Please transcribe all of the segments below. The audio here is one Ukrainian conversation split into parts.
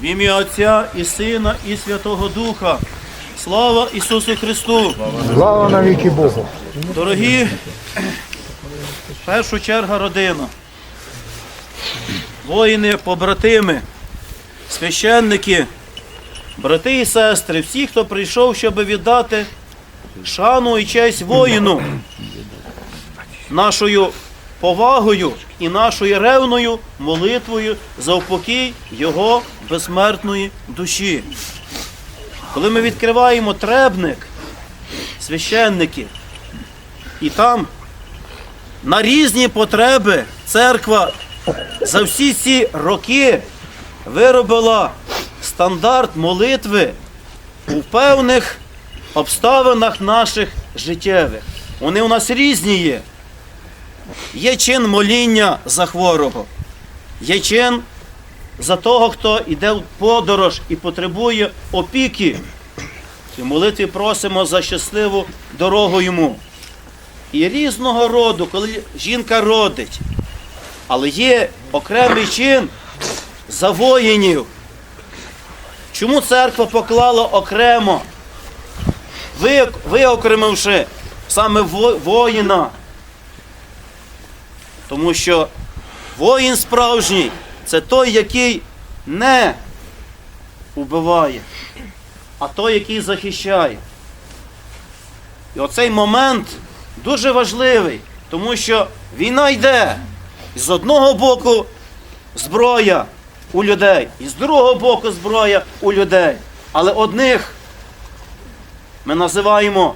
В ім'я Отця і Сина, і Святого Духа. Слава Ісусу Христу! Слава навіки Богу. Дорогі, в першу чергу родина, воїни, побратими, священники, брати і сестри, всі, хто прийшов, щоб віддати шану і честь воїну, нашою повагою і нашою ревною молитвою за упокій його безсмертної душі. Коли ми відкриваємо требник, священники, і там на різні потреби церква за всі ці роки виробила стандарт молитви у певних обставинах наших життєвих. Вони у нас різні є. Є чин моління за хворого, є чин за того, хто йде в подорож і потребує опіки. І в молитві просимо за щасливу дорогу йому. І різного роду, коли жінка родить. Але є окремий чин за воїнів. Чому церква поклала окремо, виокремивши саме воїна? Тому що воїн справжній це той, який не убиває, а той, який захищає. І оцей момент дуже важливий, тому що війна йде. З одного боку зброя у людей, і з другого боку зброя у людей. Але одних ми називаємо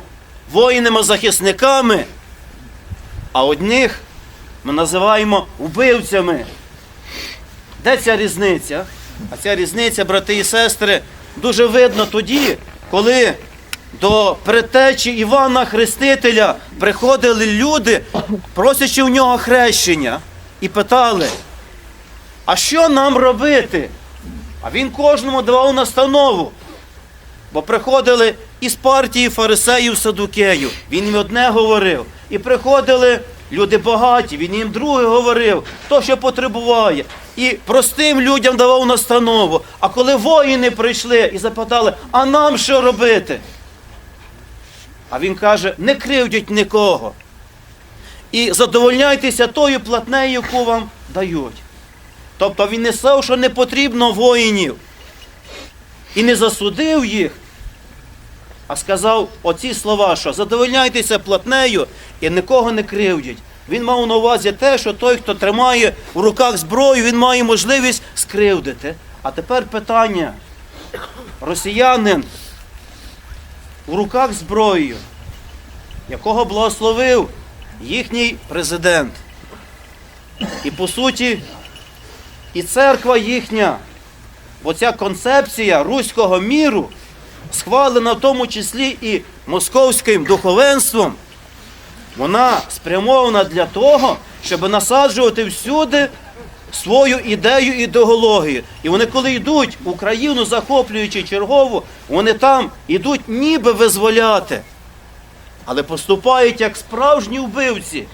воїнами-захисниками, а одних ми називаємо вбивцями. Де ця різниця? А ця різниця, брати і сестри, дуже видно тоді, коли до предтечі Івана Хрестителя приходили люди, просячи у нього хрещення, і питали, а що нам робити? А він кожному давав настанову. Бо приходили із партії фарисеїв Садукею, він їм одне говорив. І приходили люди багаті, він їм друге говорив, то, що потребуває. І простим людям давав настанову. А коли воїни прийшли і запитали, а нам що робити? А він каже, не кривдять нікого. І задовольняйтеся тою платнею, яку вам дають. Тобто він не сказав, що не потрібно воїнів. І не засудив їх, а сказав оці слова, що задовольняйтеся платнею і нікого не кривдять. Він мав на увазі те, що той, хто тримає в руках зброю, він має можливість скривдити. А тепер питання. Росіянин в руках зброєю, якого благословив їхній президент. І по суті, і церква їхня, бо ця концепція руського міру схвалена в тому числі і московським духовенством, вона спрямована для того, щоб насаджувати всюди свою ідею ідеологію. І вони, коли йдуть в Україну, захоплюючи чергову, вони там йдуть ніби визволяти, але поступають як справжні вбивці,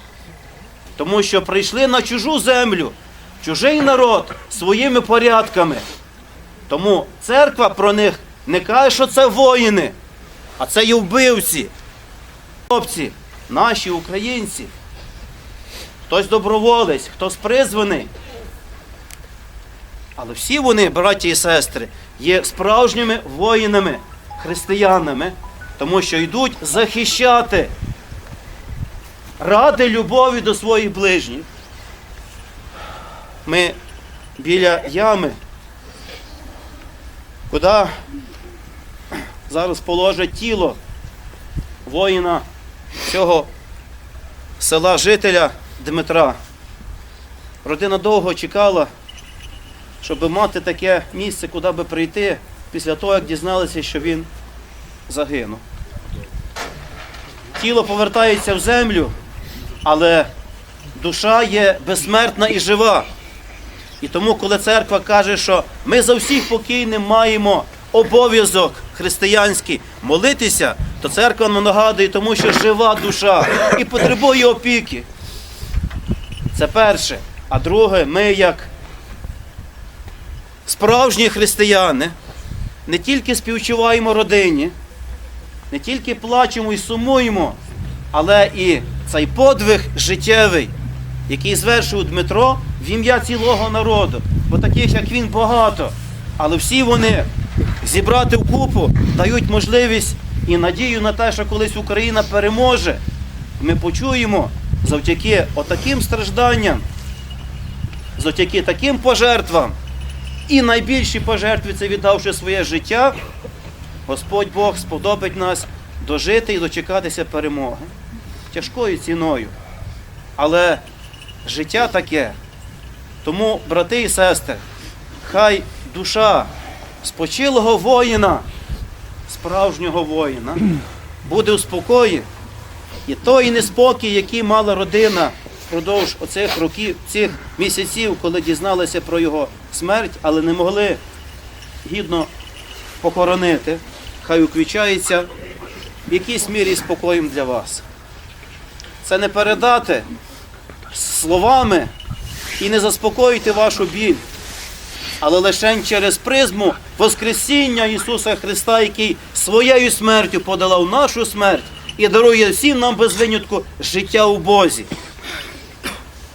тому що прийшли на чужу землю, чужий народ своїми порядками. Тому церква про них не каже, що це воїни, а це є вбивці. Хлопці, наші українці. Хтось доброволець, хтось призваний. Але всі вони, браті і сестри, є справжніми воїнами, християнами, тому що йдуть захищати ради любові до своїх ближніх. Ми біля ями, куди зараз положить тіло воїна цього села жителя Дмитра. Родина довго чекала, щоб мати таке місце, куди би прийти після того, як дізналися, що він загинув. Тіло повертається в землю, але душа є безсмертна і жива. І тому, коли церква каже, що ми за всіх покійним маємо обов'язок християнський молитися, то церква нам нагадує, тому що жива душа і потребує опіки. Це перше. А друге, ми як справжні християни, не тільки співчуваємо родині, не тільки плачемо і сумуємо, але і цей подвиг життєвий, який звершив Дмитро в ім'я цілого народу, бо таких, як він, багато. Але всі вони зібрати вкупу дають можливість і надію на те, що колись Україна переможе. Ми почуємо завдяки отаким стражданням, завдяки таким пожертвам, і найбільші пожертви це віддавши своє життя, Господь Бог сподобить нас дожити і дочекатися перемоги тяжкою ціною. Але життя таке. Тому, брати і сестри, хай душа спочилого воїна, справжнього воїна, буде у спокої. І той неспокій, який мала родина впродовж оцих років, цих місяців, коли дізналися про його смерть, але не могли гідно похоронити, хай уквічається в якійсь мірі спокоєм для вас. Це не передати словами і не заспокоїти вашу біль, але лише через призму Воскресіння Ісуса Христа, який своєю смертю подолав нашу смерть і дарує всім нам без винятку життя у Бозі.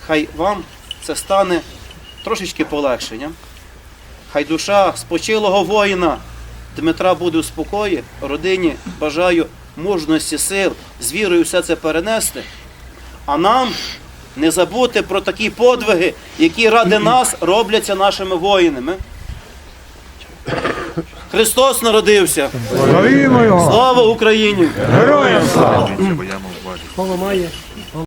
Хай вам це стане трошечки полегшенням. Хай душа спочилого воїна Дмитра буде у спокої, родині бажаю мужності, сил, з вірою все це перенести. А нам не забути про такі подвиги, які ради нас робляться нашими воїнами. Христос народився. Слава Україні! Героям слава!